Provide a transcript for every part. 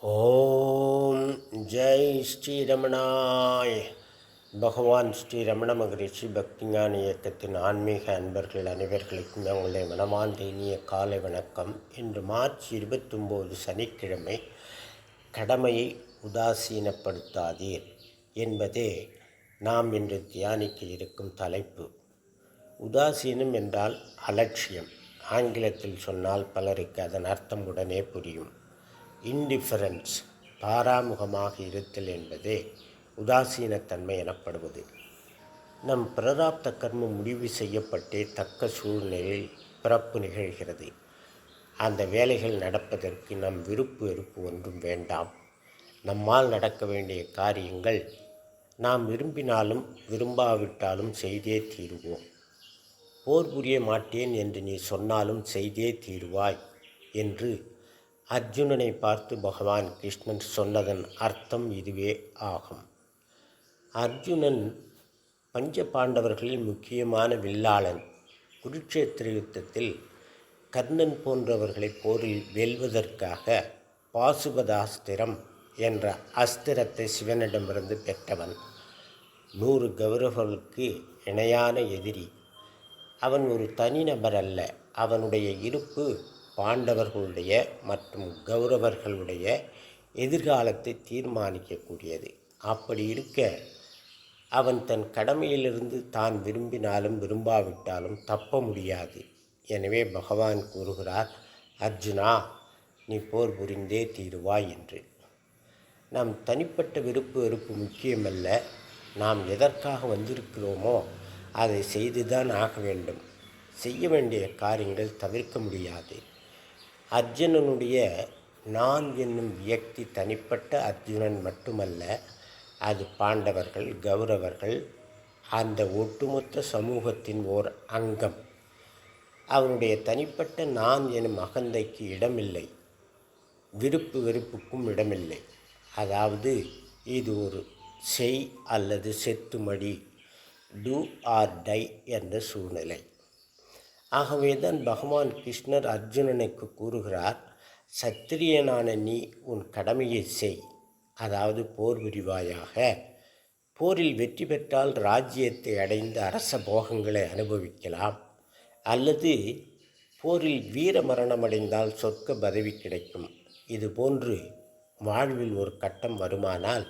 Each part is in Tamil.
ஓம் ஜெய் ஸ்ரீரமணாய். பகவான் ஸ்ரீ ரமண மகரிஷி பக்திஞான இயக்கத்தின் ஆன்மீக அன்பர்கள் அனைவர்களுக்கும் எங்களுடைய மனமார்ந்த இனிய காலை வணக்கம். இன்று மார்ச் இருபத்தொம்போது சனிக்கிழமை கடமையை உதாசீனப்படுத்தாதீர் என்பதே நாம் இன்று தியானிக்க இருக்கும் தலைப்பு. உதாசீனம் என்றால் அலட்சியம். ஆங்கிலத்தில் சொன்னால் பலருக்கு அதன் அர்த்தம் உடனே புரியும். இன்டிஃபரன்ஸ் பாராமுகமாக இருத்தல் என்பதே உதாசீனத்தன்மை எனப்படுவது. நம் பிரதாப்த கர்மம் முடிவு செய்யப்பட்டே தக்க சூழ்நிலையில் பிறப்பு நிகழ்கிறது. அந்த வேலைகள் நடப்பதற்கு நம் விருப்பு வெறுப்பு ஒன்றும் வேண்டாம். நம்மால் நடக்க வேண்டிய காரியங்கள் நாம் விரும்பினாலும் விரும்பாவிட்டாலும் செய்தே தீருவோம். போர் புரிய மாட்டேன் என்று நீ சொன்னாலும் செய்தே தீருவாய் என்று அர்ஜுனனை பார்த்து பகவான் கிருஷ்ணன் சொன்னதன் அர்த்தம் இதுவே ஆகும். அர்ஜுனன் பஞ்ச பாண்டவர்களில் முக்கியமான வில்லாளன். குருட்சேத்திர யுத்தத்தில் கர்ணன் போன்றவர்களை போரில் வெல்வதற்காக பாசுபதாஸ்திரம் என்ற அஸ்திரத்தை சிவனிடமிருந்து பெற்றவன். நூறு கௌரவர்களுக்கு இணையான எதிரி. அவன் ஒரு தனிநபர் அல்ல அவனுடைய இருப்பு பாண்டவர்களுடைய மற்றும் கௌரவர்களுடைய எதிர்காலத்தை தீர்மானிக்கக்கூடியது. அப்படி இருக்க அவன் தன் கடமையிலிருந்து தான் விரும்பினாலும் விரும்பாவிட்டாலும் தப்ப முடியாது. எனவே பகவான் கூறுகிறார் அர்ஜுனா நீ போர் புரிந்தே தீருவாய் என்று. நம் தனிப்பட்ட விருப்பு வெறுப்பு முக்கியமல்ல. நாம் எதற்காக வந்திருக்கிறோமோ அதை செய்துதான் ஆக வேண்டும். செய்ய வேண்டிய காரியங்கள் தவிர்க்க முடியாது. அர்ஜுனனுடைய நான் என்னும் வியக்தி தனிப்பட்ட அர்ஜுனன் மட்டுமல்ல அது பாண்டவர்கள் கௌரவர்கள் அந்த ஒட்டுமொத்த சமூகத்தின் ஓர் அங்கம். அவனுடைய தனிப்பட்ட நான் எனும் அகந்தைக்கு இடமில்லை விருப்பு வெறுப்புக்கும் இடமில்லை. அதாவது இது ஒரு செய் அல்லது செத்துமடி டூ ஆர் டை என்ற சூழ்நிலை. ஆகவே தான் பகவான் கிருஷ்ணர் அர்ஜுனனுக்கு கூறுகிறார் சத்திரியனான நீ உன் கடமையை செய். அதாவது போர் விரிவாயாக. போரில் வெற்றி பெற்றால் ராஜ்யத்தை அடைந்த அரச போகங்களை அனுபவிக்கலாம். அல்லது போரில் வீர மரணமடைந்தால் சொர்க்க பதவி கிடைக்கும். இதுபோன்று வாழ்வில் ஒரு கட்டம் வருமானால்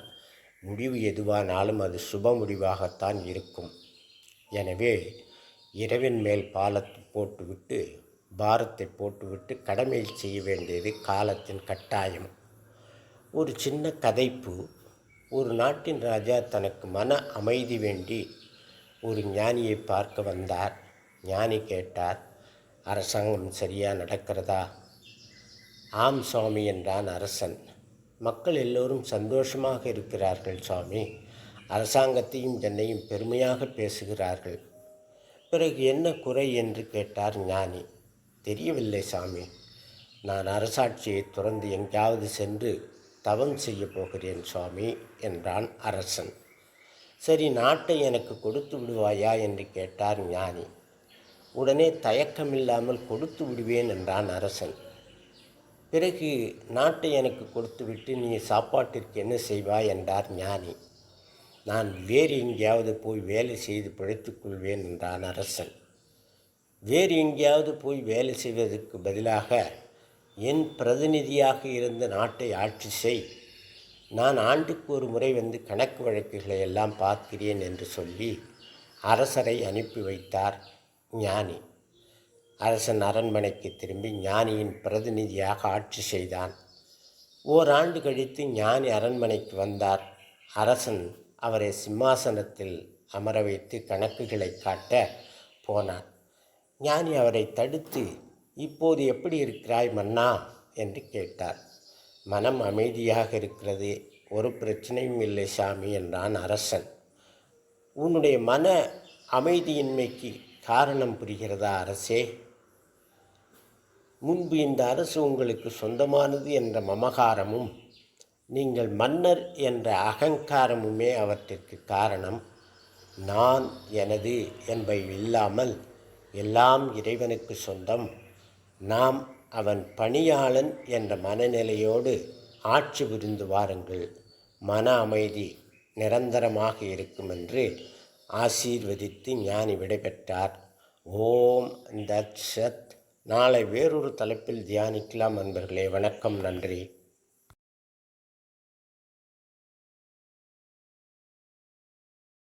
முடிவு எதுவானாலும் அது சுப முடிவாகத்தான் இருக்கும். எனவே இரவின் மேல் பாலத்தை போட்டுவிட்டு பாரத்தை போட்டுவிட்டு கடமை செய்ய வேண்டியது காலத்தின் கட்டாயம். ஒரு சின்ன கதைப்பு. ஒரு நாட்டின் ராஜா தனக்கு மன அமைதி வேண்டி ஒரு ஞானியை பார்க்க வந்தார். ஞானி கேட்டார் அரசாங்கம் சரியாக நடக்கிறதா? ஆம் சுவாமி என்றான் அரசன். மக்கள் எல்லோரும் சந்தோஷமாக இருக்கிறார்கள் சுவாமி. அரசாங்கத்தையும் என்னையும் பெருமையாக பேசுகிறார்கள். பிறகு என்ன குறை என்று கேட்டார் ஞானி. தெரியவில்லை சாமி. நான் அரசாட்சியை துறந்து எங்காவது சென்று தவம் செய்ய போகிறேன் சுவாமி என்றான் அரசன். சரி நாட்டை எனக்கு கொடுத்து விடுவாயா என்று கேட்டார் ஞானி. உடனே தயக்கமில்லாமல் கொடுத்து விடுவேன் என்றான் அரசன். பிறகு நாட்டை எனக்கு கொடுத்துவிட்டு நீ சாப்பாட்டிற்கு என்ன செய்வாய் என்றார் ஞானி. நான் வேறு எங்கேயாவது போய் வேலை செய்து பிழைத்துக்கொள்வேன் என்றான் அரசன். வேறு எங்கேயாவது போய் வேலை செய்வதற்கு பதிலாக என் பிரதிநிதியாக இருந்த நாட்டை ஆட்சி செய். நான் ஆண்டுக்கு ஒரு முறை வந்து கணக்கு வழக்குகளை எல்லாம் பார்க்கிறேன் என்று சொல்லி அரசரை அனுப்பி வைத்தார் ஞானி. அரசன் அரண்மனைக்கு திரும்பி ஞானியின் பிரதிநிதியாக ஆட்சி செய்தான். ஓராண்டு கழித்து ஞானி அரண்மனைக்கு வந்தார். அரசன் அவரை சிம்மாசனத்தில் அமர வைத்து கணக்குகளை காட்ட போனார் ஞானி அவரை தடுத்து இப்போது எப்படி இருக்கிறாய் மன்னா என்று கேட்டார். மனம் அமைதியாக இருக்கிறது. ஒரு பிரச்சனையும் இல்லை சாமி என்றான் அரசன். உன்னுடைய மன அமைதியின்மைக்கு காரணம் புரிகிறதா அரசே? முன்பு இந்த அரசு உங்களுக்கு சொந்தமானது என்ற மமகாரமும் நீங்கள் மன்னர் என்ற அகங்காரமுமே அவற்றிற்கு காரணம். நான் எனது என்பவை இல்லாமல் எல்லாம் இறைவனுக்கு சொந்தம். நாம் அவன் பணியாளன் என்ற மனநிலையோடு ஆட்சி புரிந்து வாருங்கள். மன அமைதி நிரந்தரமாக இருக்கும் என்று ஆசீர்வதித்து ஞானி விடைபெற்றார். ஓம் தத் சத். நாளை வேறொரு தலைப்பில் தியானிக்கலாம் அன்பர்களே. வணக்கம். நன்றி.